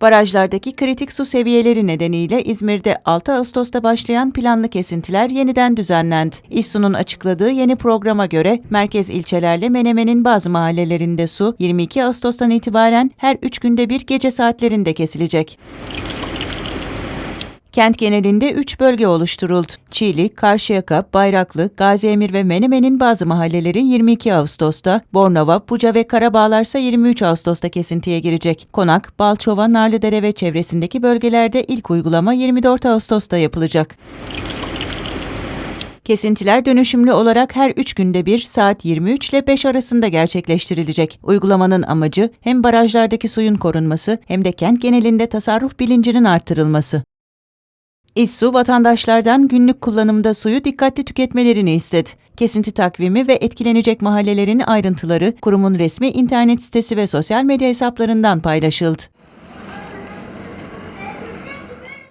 Barajlardaki kritik su seviyeleri nedeniyle İzmir'de 6 Ağustos'ta başlayan planlı kesintiler yeniden düzenlendi. İSSU'nun açıkladığı yeni programa göre merkez ilçelerle Menemen'in bazı mahallelerinde su 22 Ağustos'tan itibaren her 3 günde bir gece saatlerinde kesilecek. Kent genelinde 3 bölge oluşturuldu. Çiğli, Karşıyaka, Bayraklı, Gaziemir ve Menemen'in bazı mahalleleri 22 Ağustos'ta, Bornova, Buca ve Karabağlar ise 23 Ağustos'ta kesintiye girecek. Konak, Balçova, Narlıdere ve çevresindeki bölgelerde ilk uygulama 24 Ağustos'ta yapılacak. Kesintiler dönüşümlü olarak her 3 günde bir saat 23 ile 5 arasında gerçekleştirilecek. Uygulamanın amacı hem barajlardaki suyun korunması hem de kent genelinde tasarruf bilincinin artırılması. İSSU vatandaşlardan günlük kullanımda suyu dikkatli tüketmelerini istedi. Kesinti takvimi ve etkilenecek mahallelerin ayrıntıları kurumun resmi internet sitesi ve sosyal medya hesaplarından paylaşıldı.